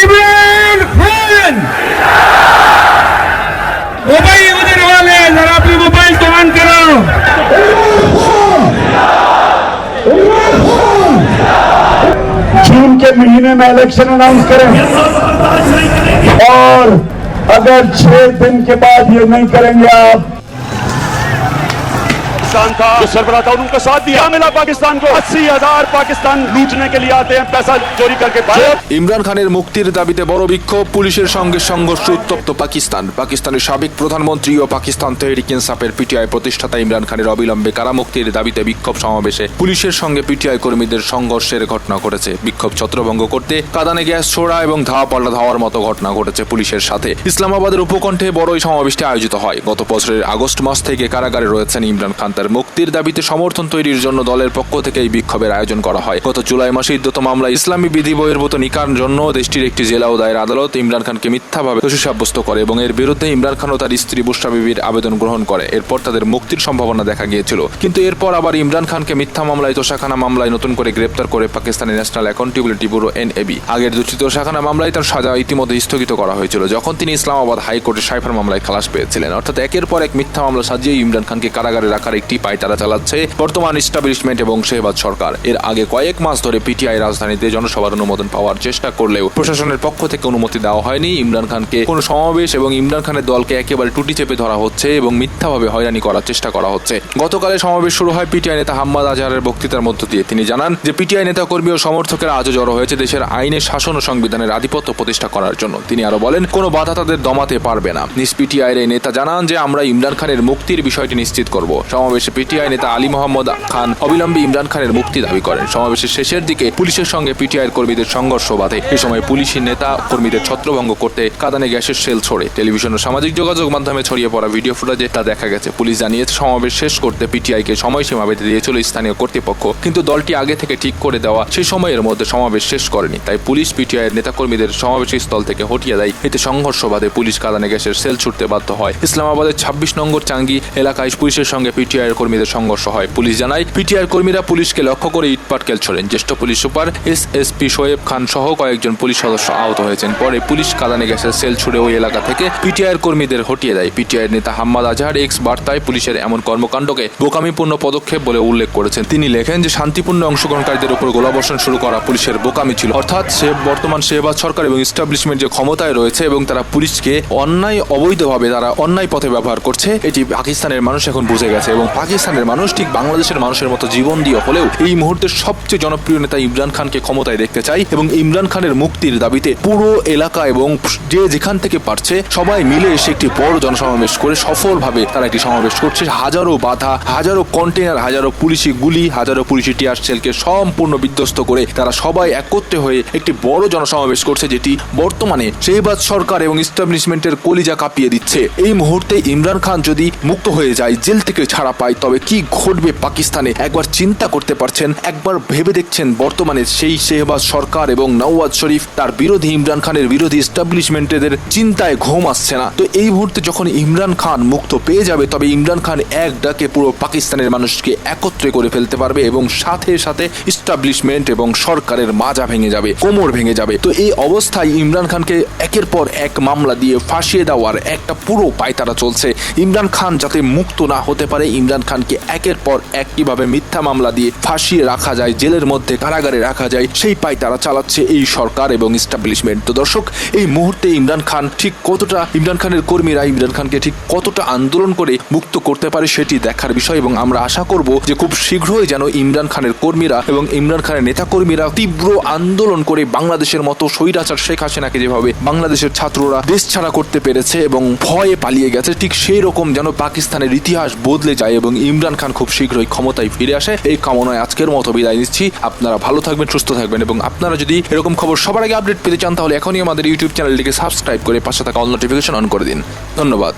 Imran Khan! Mobile उधर वाले जरा अपनी मोबाइल को ऑन करो। जून के महीने में इलेक्शन अनाउंस करें। और अगर छह दिन के बाद ये नहीं करेंगे आप पाकिस्तान था जो सरबराह था उनका साथ दिया मिला पाकिस्तान को अस्सी हजार पाकिस्तान लूटने के लिए आते हैं पैसा चोरी करके भारत ইমরান খানের মুক্তির দাবিতে বড় বিক্ষোভ পুলিশের সঙ্গে সংঘর্ষ উত্তপ্ত পাকিস্তান পাকিস্তানের সাবেক প্রধানমন্ত্রী ও পাকিস্তান তহরিক ইনসাফের পিটিআই প্রতিষ্ঠাতা ইমরান খানের অবিলম্বে কারামুক্তির দাবিতে বিক্ষোভ সমাবেশে পুলিশের সঙ্গে পিটিআই কর্মীদের সংঘর্ষের ঘটনা ঘটেছে বিক্ষোভ ছত্রভঙ্গ করতে কাদানে গ্যাস ছোড়া এবং ধাওয়া পাল্টা ধাওয়ার মতো ঘটনা ঘটেছে পুলিশের সাথে ইসলামাবাদের উপকণ্ঠে বড় এই সমাবেশটি আয়োজিত হয় গত বছরের আগস্ট মাস থেকে কারাগারে রয়েছেন ইমরান খান তার মুক্তির দাবিতে সমর্থন তৈরির জন্য দলের পক্ষ থেকে এই বিক্ষোভের আয়োজন করা হয়। গত জুলাই মাসে ইদ্যত মামলা ইসলামী বিধি বহির্ভূত নিকার জন্য দেশটির একটি জেলা ও দায়ের আদালত ইমরান খানকে মিথ্যাভাবে দোষী সাব্যস্ত করে এবং এর বিরুদ্ধে ইমরান খান ও তার স্ত্রী বুশরা বিবির আবেদন গ্রহণ করে। এরপর তাদের মুক্তির সম্ভাবনা দেখা গিয়েছিল। কিন্তু এরপর আবার ইমরান খানকে মিথ্যা মামলায় তোষাখানা মামলায় নতুন করে গ্রেপ্তার করে পাকিস্তানের ন্যাশনাল অ্যাকাউন্টেবিলিটি ব্যুরো এনএবি। আগের দুটি তোষাখানা মামলায় তার সাজা ইতিমধ্যে স্থগিত করা হয়েছিল, যখন তিনি ইসলামাবাদ হাইকোর্টে সাইফার মামলায় খালাস পেয়েছিলেন। অর্থাৎ একের পর এক মিথ্যা মামলা সাজিয়ে ইমরান খানকে কারাগারে রাখার একটি পায়তারা চালাচ্ছে বর্তমান ইস্টাবলিশমেন্ট এবং শেহবাজ সরকার। এর আগে কয়েক মাস ধরে পিটিআই রাজধানীতে জনসভার অনুমোদন পাওয়ার চেষ্টা করলেও প্রশাসনের পক্ষ থেকে অনুমতি দেওয়া হয়নি। ইমরান খানকে কোনো সমাবেশ এবং ইমরান খানের দলকে একেবারে টুটি চেপে ধরা হচ্ছে এবং মিথ্যাভাবে হয়রানি করার চেষ্টা করা হচ্ছে। গতকালে সমাবেশ শুরু হয় পিটিআই নেতা হাম্মাদ আজহারের বক্তৃতার মধ্য দিয়ে। তিনি জানান যে, পিটিআই নেতা কর্মী ও সমর্থকেরা আজও জড়ো হয়েছে দেশের আইনের শাসন ও সংবিধানের আধিপত্য প্রতিষ্ঠা করার জন্য। তিনি আরও বলেন, কোনো বাধা তাদের দমাতে পারবে না। নিজ পিটিআইয়ের এই নেতা জানান যে, আমরা ইমরান খানের মুক্তির বিষয়টি নিশ্চিত করব। সমাবেশে পিটিআই নেতা আলী মোহাম্মদ খান অবিলম্বে ইমরান খানের মুক্তি দাবি করেন। সমাবেশের শেষের দিকে পুলিশের সঙ্গে পিটিআইয়ের কর্মীদের সংঘর্ষ বাধে। এ সময় পুলিশি নেতা কর্মীদের ছত্রভঙ্গ করতে কাদানে গ্যাসের সেল ছড়ে। টেলিভিশন ও সামাজিক যোগাযোগ মাধ্যমে ছড়িয়ে পড়া ভিডিও ফুটেজে তা দেখা গেছে। পুলিশ জানিয়েছে, সমাবেশ শেষ করতে পিটিআইকে সময়সীমা বেঁধে দিয়েছিল স্থানীয় কর্তৃপক্ষ। কিন্তু দলটি আগে থেকে ঠিক করে দেওয়া সেই সময়ের মধ্যে সমাবেশ শেষ করেনি। তাই পুলিশ পিটিআইয়ের নেতাকর্মীদের সমাবেশ স্থল থেকে হটিয়ে দেয়। এতে সংঘর্ষ বাধে। পুলিশ কাদানে গ্যাসের সেল ছুটতে বাধ্য হয়। ইসলামাবাদের ছাব্বিশ নম্বর চাঙ্গি এলাকায় পুলিশের সঙ্গে পিটিআইয়ের কর্মীদের সংঘর্ষ হয়। পুলিশ জানায় পিটিআইয়ের কর্মীরা পুলিশকে লক্ষ্য করে ইটপাটকেল ছোড়েন। জ্যেষ্ঠ police super S S P Shoaib Khan সহ কয়েকজন পুলিশ সদস্য আহত হয়েছেন। পরে পুলিশ কাদানে গ্যাসের সেল ছুড়ে ওই এলাকা থেকে পিটিআর কর্মীদের হটিয়ে দেয়। পিটিআইয়ের নেতা হাম্মাদ আজহার এক্স বার্তায় পুলিশের এমন কর্মকাণ্ডকে বোকামিপূর্ণ পদক্ষেপ বলে উল্লেখ করেছেন। তিনি লেখেন যে, শান্তিপূর্ণ অংশগ্রহণকারীদের উপর গোলাবর্ষণ শুরু করা পুলিশের বোকামি ছিল। অর্থাৎ সে বর্তমান শেহবাজ সরকার এবং ইস্টাবলিশমেন্ট যে ক্ষমতায় রয়েছে এবং তারা পুলিশকে অন্যায় অবৈধভাবে, তারা অন্যায় পথে ব্যবহার করছে, এটি পাকিস্তানের মানুষ এখন বুঝে গেছে এবং পাকিস্তানের মানুষ ঠিক বাংলাদেশের মানুষের মতো জীবন দিয়ে হলেও এই মুহূর্তে সবচেয়ে জনপ্রিয় নেতা ইমরান খানকে ক্ষমতায় দেখতে চাই এবং ইমরান খানের মুক্তির দাবিতে পুরো এলাকা এবং যে যেখান থেকে পারছে সবাই মিলে এসে একটি বড় জনসমাবেশ করে সফলভাবে তারা একটি সমাবেশ করছে। হাজারো বাধা, হাজারো কন্টেনার হাজারো পুলিশি গুলি, হাজারো পুলিশি টিয়ার সেলকে সম্পূর্ণ বিধ্বস্ত করে তারা সবাই একত্রে হয়ে একটি বড় জনসমাবেশ করছে যেটি বর্তমানে শেহবাজ সরকার এবং ইস্টাবলিশমেন্টের কলিজা কাঁপিয়ে দিচ্ছে। এই মুহূর্তে ইমরান খান যদি মুক্ত হয়ে যায়, জেল থেকে ছাড়া পায়। তবে কি ঘটবে পাকিস্তানে? একবার চিন্তা করতে পারছেন? একবার ভেবে দেখছেন বর্তমানে সেই শেহবাজ সরকার এবং নওয়াজ শরীফ? তার বিরোধী ইমরান খানের বিরোধী ইস্টাবলিশমেন্টের চিন্তায় ঘুম আসছে না। তো এই মুহূর্তে যখন ইমরান খান মুক্ত পেয়ে যাবে, তবে ইমরান খান এক ডাকে পুরো পাকিস্তানের মানুষকে একত্রে করে ফেলতে পারবে এবং সাথে সাথে ইস্টাবলিশমেন্ট এবং সরকারের মাজা ভেঙে যাবে, কোমর ভেঙে যাবে। তো এই অবস্থায় ইমরান খানকে একের পর এক মামলা দিয়ে ফাঁসিয়ে দেওয়ার একটা পুরো পায়তারা চলছে। ইমরান খান যাতে মুক্ত না হতে পারে, ইমরান খানকে একের পর এক কীভাবে মিথ্যা মামলা দিয়ে ফাঁসিয়ে রাখা যায়, জেলের মধ্যে কারাগারে রাখা যায়, সেই পাই তারা চালাচ্ছে এই সরকার এবং ইস্টাবলিশমেন্ট তো দর্শক, এই মুহূর্তে ইমরান খান ঠিক কতটা, ইমরান খানের কর্মীরা ইমরান খানকে ঠিক কতটা আন্দোলন করে মুক্ত করতে পারে সেটি দেখার বিষয় এবং আমরা আশা করব যে খুব শীঘ্রই যেন ইমরান খানের কর্মীরা এবং ইমরান খানের নেতাকর্মীরা তীব্র আন্দোলন করে বাংলাদেশের মতো স্বৈরাচার শেখ হাসিনাকে যেভাবে বাংলাদেশের ছাত্ররা দেশ ছাড়া করতে পেরেছে এবং ভয়ে পালিয়ে গেছে, ঠিক সেই রকম যেন পাকিস্তানের ইতিহাস বদলে যায় এবং ইমরান খান খুব শীঘ্রই ক্ষমতায় ফিরে আসে। এই কামনায় আজকের মতো বিদায় নিচ্ছি। আপনারা ভালো থাকবেন, সুস্থ থাকবেন এবং আপনারা যদি এরকম খবর সবার আগে আপডেট পেতে চান, তাহলে এখনই আমাদের ইউটিউব চ্যানেলটিকে সাবস্ক্রাইব করে পাশে থাকা অল নোটিফিকেশন অন করে দিন। ধন্যবাদ।